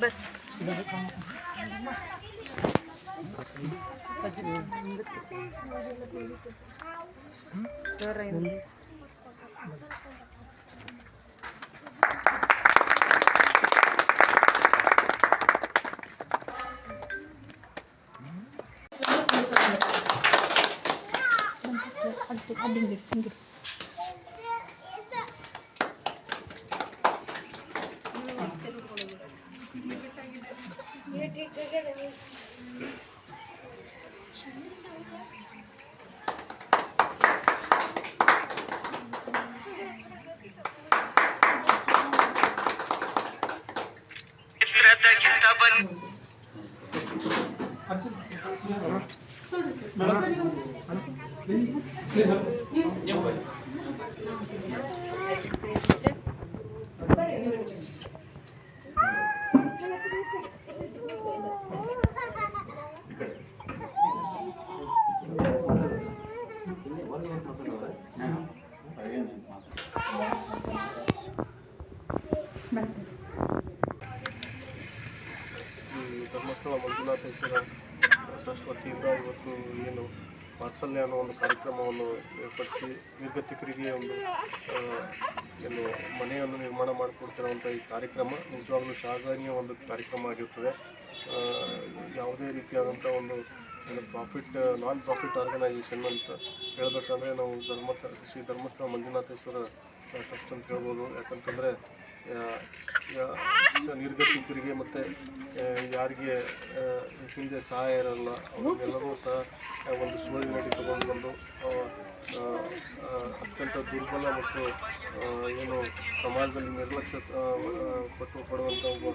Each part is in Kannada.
Bet. Sore ini. Thank you. ಹಿತವನ್ನು ಈ ಧರ್ಮಸ್ಥಳ ಮಂಜುನಾಥೇಶ್ವರ ಟ್ರಸ್ಟ್ ವತಿಯಿಂದ ಇವತ್ತು ಏನು ವಾತ್ಸಲ್ಯ ಅನ್ನೋ ಒಂದು ಕಾರ್ಯಕ್ರಮವನ್ನು ಏರ್ಪಡಿಸಿ ನಿರ್ಗತಿಕರಿಗೆ ಒಂದು ಏನು ಮನೆಯನ್ನು ನಿರ್ಮಾಣ ಮಾಡಿಕೊಡ್ತಿರುವಂಥ ಈ ಕಾರ್ಯಕ್ರಮ ನಿಜವಾಗ್ಲೂ ಶ್ಲಾಘನೀಯ ಒಂದು ಕಾರ್ಯಕ್ರಮ ಆಗಿರ್ತದೆ. ಯಾವುದೇ ರೀತಿಯಾದಂಥ ಒಂದು ಪ್ರಾಫಿಟ್ ನಾನ್ ಪ್ರಾಫಿಟ್ ಆರ್ಗನೈಸೇಷನ್ ಅಂತ ಹೇಳಬೇಕಂದ್ರೆ ನಾವು ಧರ್ಮಸ್ಥಳ, ಶ್ರೀ ಧರ್ಮಸ್ಥಳ ಮಂಜುನಾಥೇಶ್ವರ ಟ್ರಸ್ಟ್ ಅಂತ ಹೇಳ್ಬೋದು. ಯಾಕಂತಂದರೆ ನಿರ್ಗತಿಕರಿಗೆ ಮತ್ತು ಯಾರಿಗೆ ಹಿಂದೆ ಸಹಾಯ ಇರಲ್ಲ, ಅವ್ರಿಗೆಲ್ಲರೂ ಸಹ ಒಂದು ಸುಳಿನಡಿ ತಗೊಂಡು ಬಂದು ಅತ್ಯಂತ ದುರ್ಬಲ ಮತ್ತು ಏನು ಸಮಾಜದಲ್ಲಿ ನಿರ್ಲಕ್ಷ್ಯ ಪಟ್ಟು ಪಡುವಂಥ ಒಬ್ಬ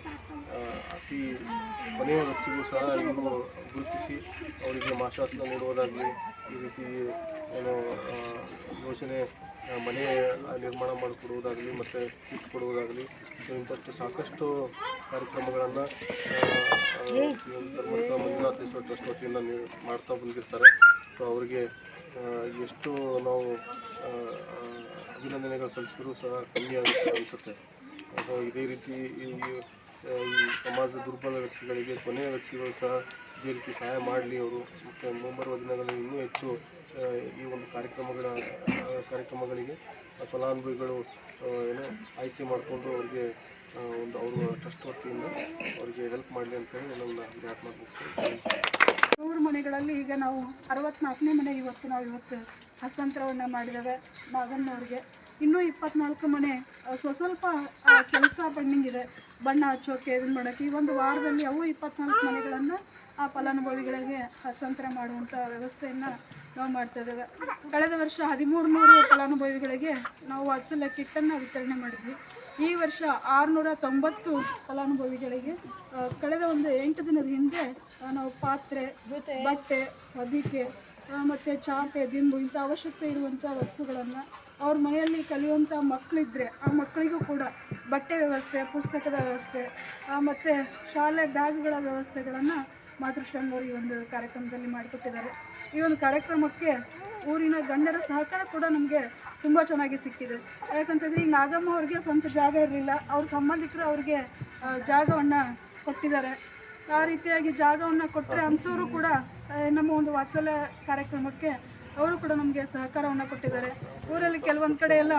ಅತಿ ಮನೆಯ ವ್ಯಕ್ತಿಗೂ ಸಹ ಇವರು ಗುರುತಿಸಿ ಅವರಿಗೆ ಮಾಶಾಸನ ನೀಡುವುದಾಗಲಿ, ಈ ರೀತಿ ಏನು ಯೋಜನೆ ಮನೆ ನಿರ್ಮಾಣ ಮಾಡಿಕೊಡುವುದಾಗಲಿ ಮತ್ತು ಕಿಟ್ ಕೊಡುವುದಾಗಲಿ ಇಂಥಷ್ಟು ಸಾಕಷ್ಟು ಕಾರ್ಯಕ್ರಮಗಳನ್ನು ಧರ್ಮಸ್ಥಳ ಮಂಜುನಾಥೇಶ್ವರ ಟ್ರಸ್ಟ್ ವತಿಯಿಂದ ನೀವು ಮಾಡ್ತಾ ಬಂದಿರ್ತಾರೆ. ಸೊ ಅವರಿಗೆ ಎಷ್ಟು ನಾವು ಅಭಿನಂದನೆಗಳು ಸಲ್ಲಿಸಿದ್ರು ಸಹ ಕಮ್ಮಿ ಆಗುತ್ತೆ ಅನಿಸುತ್ತೆ. ಸೊ ಇದೇ ರೀತಿ ಈ ಈ ಸಮಾಜದ ದುರ್ಬಲ ವ್ಯಕ್ತಿಗಳಿಗೆ ಕೊನೆಯ ವ್ಯಕ್ತಿಗಳು ಸಹ ಇದೇ ರೀತಿ ಸಹಾಯ ಮಾಡಲಿ ಅವರು. ಮತ್ತು ಮುಂಬರುವ ದಿನಗಳಲ್ಲಿ ಇನ್ನೂ ಹೆಚ್ಚು ಈ ಒಂದು ಕಾರ್ಯಕ್ರಮಗಳ ಕಾರ್ಯಕ್ರಮಗಳಿಗೆ ಫಲಾನುಭವಿಗಳು ಏನು ಆಯ್ಕೆ ಮಾಡಿಕೊಂಡು ಅವ್ರಿಗೆ ಒಂದು ಅವರು ಟ್ರಸ್ಟ್ ವತಿಯಿಂದ ಅವರಿಗೆ ಹೆಲ್ಪ್ ಮಾಡಲಿ ಅಂತೇಳಿ ನನ್ನ ಎರಡು ಮಾಡಬೇಕು ನೂರು ಮನೆಗಳಲ್ಲಿ ಈಗ ನಾವು ಅರವತ್ನಾಲ್ಕನೇ ಮನೆ ಇವತ್ತು ನಾವು ಇವತ್ತು ಹಸ್ತಾಂತರವನ್ನು ಮಾಡಿದ್ದೇವೆ ನಾಗಣ್ಣವ್ರಿಗೆ ಇನ್ನೂ ಇಪ್ಪತ್ನಾಲ್ಕು ಮನೆ ಸ್ವಸ್ವಲ್ಪ ಸ್ವಲ್ಪ ಕೆಲಸ ಪೆಂಡಿಂಗ್ ಇದೆ. ಬಣ್ಣ ಹಚ್ಚೋಕೆ ಇದನ್ನು ಮಾಡೋಕ್ಕೆ ಈ ಒಂದು ವಾರದಲ್ಲಿ ಅವು ಇಪ್ಪತ್ನಾಲ್ಕು ಮನೆಗಳನ್ನು ಆ ಫಲಾನುಭವಿಗಳಿಗೆ ಹಸ್ತಾಂತರ ಮಾಡುವಂಥ ವ್ಯವಸ್ಥೆಯನ್ನು ನಾವು ಮಾಡ್ತಾ ಇದ್ದೇವೆ. ಕಳೆದ ವರ್ಷ ಹದಿಮೂರು ನೂರು ಫಲಾನುಭವಿಗಳಿಗೆ ನಾವು ವಾತ್ಸಲ್ಯ ಕಿಟ್ಟನ್ನು ವಿತರಣೆ ಮಾಡಿದ್ವಿ. ಈ ವರ್ಷ ಆರುನೂರ ತೊಂಬತ್ತು ಫಲಾನುಭವಿಗಳಿಗೆ ಕಳೆದ ಒಂದು ಎಂಟು ದಿನದ ಹಿಂದೆ ನಾವು ಪಾತ್ರೆ, ಬಟ್ಟೆ, ಹೊದಿಕೆ ಮತ್ತು ಚಾಪೆ, ದಿಂಬು ಇಂಥ ಅವಶ್ಯಕತೆ ಇರುವಂಥ ವಸ್ತುಗಳನ್ನು ಅವ್ರ ಮನೆಯಲ್ಲಿ ಕಲಿಯುವಂಥ ಮಕ್ಕಳಿದ್ದರೆ ಆ ಮಕ್ಕಳಿಗೂ ಕೂಡ ಬಟ್ಟೆ ವ್ಯವಸ್ಥೆ, ಪುಸ್ತಕದ ವ್ಯವಸ್ಥೆ ಮತ್ತು ಶಾಲೆ ಬ್ಯಾಗ್ಗಳ ವ್ಯವಸ್ಥೆಗಳನ್ನು ಮಾತೃಶ್ರೀ ಅವರು ಈ ಒಂದು ಕಾರ್ಯಕ್ರಮದಲ್ಲಿ ಮಾಡಿಕೊಟ್ಟಿದ್ದಾರೆ. ಈ ಒಂದು ಕಾರ್ಯಕ್ರಮಕ್ಕೆ ಊರಿನ ಗಣ್ಯರ ಸಹಕಾರ ಕೂಡ ನಮಗೆ ತುಂಬ ಚೆನ್ನಾಗಿ ಸಿಕ್ಕಿದೆ. ಯಾಕಂತಂದರೆ ಈ ನಾಗಮ್ಮ ಅವ್ರಿಗೆ ಸ್ವಂತ ಜಾಗ ಇರಲಿಲ್ಲ. ಅವ್ರ ಸಂಬಂಧಿಕರು ಅವ್ರಿಗೆ ಜಾಗವನ್ನು ಕೊಟ್ಟಿದ್ದಾರೆ. ಆ ರೀತಿಯಾಗಿ ಜಾಗವನ್ನು ಕೊಟ್ಟರೆ ಅಂಥವರು ಕೂಡ ನಮ್ಮ ಒಂದು ವಾತ್ಸಲ್ಯ ಕಾರ್ಯಕ್ರಮಕ್ಕೆ ಅವರು ಕೂಡ ನಮಗೆ ಸಹಕಾರವನ್ನು ಕೊಟ್ಟಿದ್ದಾರೆ. ಊರಲ್ಲಿ ಕೆಲವೊಂದು ಕಡೆ ಎಲ್ಲ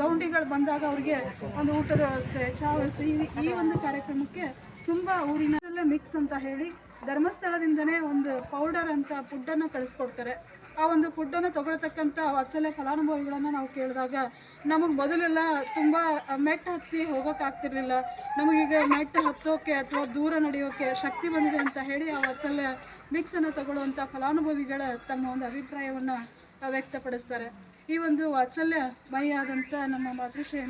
ಗೌಂಡಿಗಳು ಬಂದಾಗ ಅವ್ರಿಗೆ ಒಂದು ಊಟದ ವ್ಯವಸ್ಥೆ ಚಹಾ ವ್ಯವಸ್ಥೆ, ಈ ಒಂದು ಕಾರ್ಯಕ್ರಮಕ್ಕೆ ತುಂಬ ಊರಿನಲ್ಲೇ ಮಿಕ್ಸ್ ಅಂತ ಹೇಳಿ ಧರ್ಮಸ್ಥಳದಿಂದನೇ ಒಂದು ಪೌಡರ್ ಅಂತ ಫುಡ್ಡನ್ನು ಕಳಿಸ್ಕೊಡ್ತಾರೆ. ಆ ಒಂದು ಫುಡ್ಡನ್ನು ತಗೊಳ್ತಕ್ಕಂಥ ವಾತ್ಸಲ್ಯ ಫಲಾನುಭವಿಗಳನ್ನು ನಾವು ಕೇಳಿದಾಗ ನಮಗೆ ಮೊದಲೆಲ್ಲ ತುಂಬ ಮೆಟ್ ಹತ್ತಿ ಹೋಗೋಕ್ಕಾಗ್ತಿರ್ಲಿಲ್ಲ ನಮಗೀಗ ಮೆಟ್ ಹತ್ತೋಕೆ ಅಥವಾ ದೂರ ನಡೆಯೋಕೆ ಶಕ್ತಿ ಬಂದಿದೆ ಅಂತ ಹೇಳಿ ಆ ವಾತ್ಸಲ್ಯ ಮಿಕ್ಸನ್ನು ತಗೊಳ್ಳುವಂಥ ಫಲಾನುಭವಿಗಳ ತಮ್ಮ ಒಂದು ಅಭಿಪ್ರಾಯವನ್ನು ವ್ಯಕ್ತಪಡಿಸ್ತಾರೆ. ಈ ಒಂದು ವಾತ್ಸಲ್ಯ ಮೈ ಆದಂಥ ನಮ್ಮ ಮಾತೃಶ್ರೀ